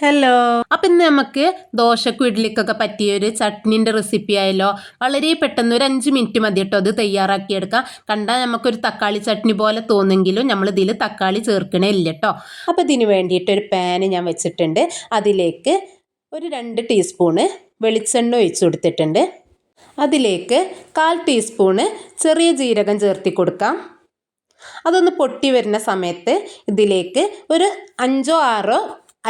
Hello അപ്പം ഇന്ന് നമുക്ക് ദോശക്കും ഇഡ്ലിക്കൊക്കെ പറ്റിയ ഒരു ചട്നീന്റെ റെസിപ്പി ആയല്ലോ. വളരെ പെട്ടെന്ന് ഒരു അഞ്ച് മിനിറ്റ് മതി കേട്ടോ അത് തയ്യാറാക്കിയെടുക്കാം കണ്ടാൽ നമുക്കൊരു തക്കാളി ചട്നി പോലെ തോന്നുമെങ്കിലും നമ്മൾ ഇതിൽ തക്കാളി ചേർക്കണേ ഇല്ല കേട്ടോ അപ്പോൾ ഇതിന് വേണ്ടിയിട്ട് ഒരു പാന് ഞാൻ വെച്ചിട്ടുണ്ട്. അതിലേക്ക് ഒരു രണ്ട് ടീസ്പൂണ് വെളിച്ചെണ്ണ ഒഴിച്ചു കൊടുത്തിട്ടുണ്ട്. അതിലേക്ക് കാൽ ടീസ്പൂണ് ചെറിയ ജീരകം ചേർത്തി കൊടുക്കാം. അതൊന്ന് പൊട്ടി വരുന്ന സമയത്ത് ഇതിലേക്ക് ഒരു അഞ്ചോ ആറോ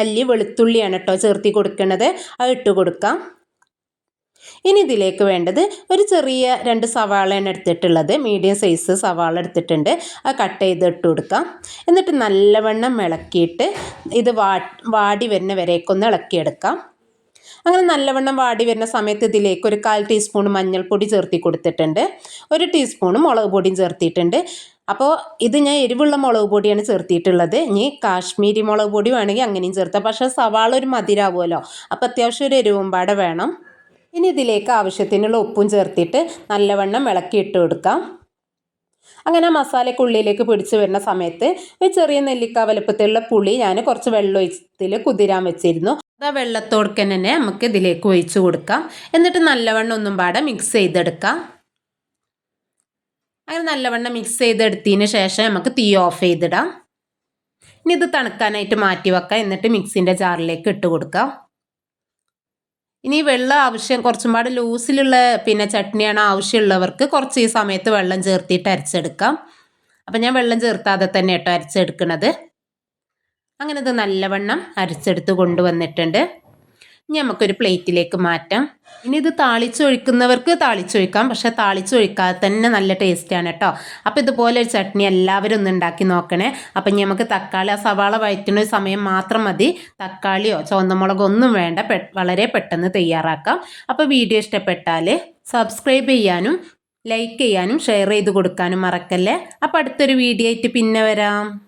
അല്ലി വെളുത്തുള്ളിയാണ് കേട്ടോ ചേർത്തി കൊടുക്കുന്നത്. അത് ഇട്ട് കൊടുക്കാം. ഇനി ഇതിലേക്ക് വേണ്ടത് ഒരു ചെറിയ രണ്ട് സവാളയാണ് എടുത്തിട്ടുള്ളത്. മീഡിയം സൈസ് സവാള എടുത്തിട്ടുണ്ട്. അത് കട്ട് ചെയ്ത് ഇട്ട് കൊടുക്കാം. എന്നിട്ട് നല്ലവണ്ണം ഇളക്കിയിട്ട് ഇത് വാ വാടി വരുന്ന വരേക്കൊന്ന് ഇളക്കിയെടുക്കാം. അങ്ങനെ നല്ലവണ്ണം വാടി വരുന്ന സമയത്ത് ഇതിലേക്ക് ഒരു കാൽ ടീസ്പൂൺ മഞ്ഞൾപ്പൊടി ചേർത്തി കൊടുത്തിട്ടുണ്ട്. ഒരു ടീസ്പൂൺ മുളക് പൊടിയും ചേർത്തിയിട്ടുണ്ട്. അപ്പോൾ ഇത് ഞാൻ എരിവുള്ള മുളക് പൊടിയാണ് ചേർത്തിയിട്ടുള്ളത്. ഇനി കാശ്മീരി മുളക് പൊടി വേണമെങ്കിൽ അങ്ങനെയും ചേർത്താം. പക്ഷേ സവാള ഒരു മതിരാവുമല്ലോ അപ്പോൾ അത്യാവശ്യം ഒരു എരിവും പാടെ വേണം. ഇനി ഇതിലേക്ക് ആവശ്യത്തിനുള്ള ഉപ്പും ചേർത്തിട്ട് നല്ലവണ്ണം ഇളക്കിയിട്ട് കൊടുക്കാം. അങ്ങനെ മസാലക്കുള്ളിയിലേക്ക് പിടിച്ച് വരുന്ന സമയത്ത് ഒരു ചെറിയ നെല്ലിക്ക വലുപ്പത്തിലുള്ള പുളി ഞാൻ കുറച്ച് വെള്ളം കുതിരാൻ വെച്ചിരുന്നു. ആ വെള്ളത്തോടൊക്കെ തന്നെ നമുക്ക് ഇതിലേക്ക് ഒഴിച്ചു കൊടുക്കാം. എന്നിട്ട് നല്ലവണ്ണം ഒന്നും പാടെ മിക്സ് ചെയ്തെടുക്കാം. അങ്ങനെ നല്ലവണ്ണം മിക്സ് ചെയ്തെടുത്തതിന് ശേഷം നമുക്ക് തീ ഓഫ് ചെയ്തിടാം. ഇനി ഇത് തണുക്കാനായിട്ട് മാറ്റി വെക്കാം. എന്നിട്ട് മിക്സിന്റെ ജാറിലേക്ക് ഇട്ട് കൊടുക്കാം. ഇനി വെള്ളം ആവശ്യം കുറച്ചും പാട് ലൂസിലുള്ള പിന്നെ ചട്നിയാണ് ആവശ്യമുള്ളവർക്ക് കുറച്ച് ഈ സമയത്ത് വെള്ളം ചേർത്തിട്ട് അരച്ചെടുക്കാം. അപ്പം ഞാൻ വെള്ളം ചേർത്താതെ തന്നെ കേട്ടോ അരച്ചെടുക്കുന്നത് അങ്ങനെ ഇത് നല്ലവണ്ണം അരച്ചെടുത്ത് കൊണ്ടുവന്നിട്ടുണ്ട്. നമുക്കൊരു പ്ലേറ്റിലേക്ക് മാറ്റാം. ഇനി ഇത് താളിച്ചൊഴിക്കുന്നവർക്ക് താളിച്ചൊഴിക്കാം. പക്ഷേ താളിച്ചൊഴിക്കാതെ തന്നെ നല്ല ടേസ്റ്റാണ് കേട്ടോ അപ്പോൾ ഇതുപോലെ ഒരു ചട്നി എല്ലാവരും ഒന്ന് ഉണ്ടാക്കി നോക്കണേ. അപ്പം നമുക്ക് തക്കാളി ആ സവാള വഴറ്റുന്ന സമയം മാത്രം മതി. തക്കാളിയോ ചുവന്നമുളകോ ഒന്നും വേണ്ട. വളരെ പെട്ടെന്ന് തയ്യാറാക്കാം. അപ്പോൾ വീഡിയോ ഇഷ്ടപ്പെട്ടാൽ സബ്സ്ക്രൈബ് ചെയ്യാനും ലൈക്ക് ചെയ്യാനും ഷെയർ ചെയ്ത് കൊടുക്കാനും മറക്കല്ലേ. അപ്പോൾ അടുത്തൊരു വീഡിയോ ആയിട്ട് പിന്നെ വരാം.